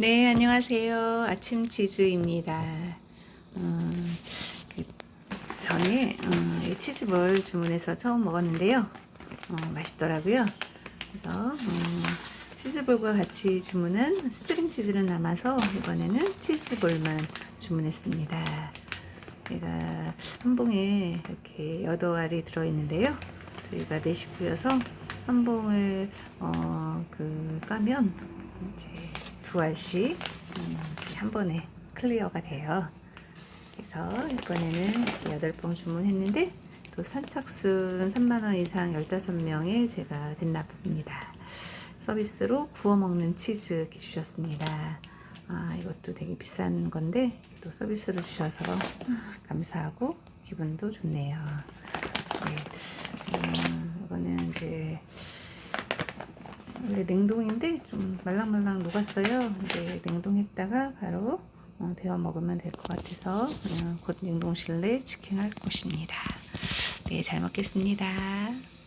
네, 안녕하세요. 아침 치즈입니다. 음, 그 전에 음, 이 치즈볼 주문해서 처음 먹었는데요. 어, 맛있더라고요. 그래서 음, 치즈볼과 같이 주문한 스트링 치즈는 남아서 이번에는 치즈볼만 주문했습니다. 얘가 한 봉에 이렇게 여덟 알이 들어있는데요. 저희가 네 식구여서 한 봉을 어, 그 까면 이제 두 알씩 음, 한 번에 클리어가 돼요. 그래서 이번에는 여덟 봉 주문했는데 또 선착순 3만 원 이상 15명에 제가 됐나 봅니다. 서비스로 구워 먹는 치즈 주셨습니다. 아, 이것도 되게 비싼 건데 또 서비스로 주셔서 감사하고 기분도 좋네요. 네. 음, 이거는 이제 원래 냉동인데 좀 말랑말랑 녹았어요. 이제 냉동했다가 바로 어, 데워 먹으면 될 것 같아서 어, 곧 냉동실내 치킨할 것입니다. 네, 잘 먹겠습니다.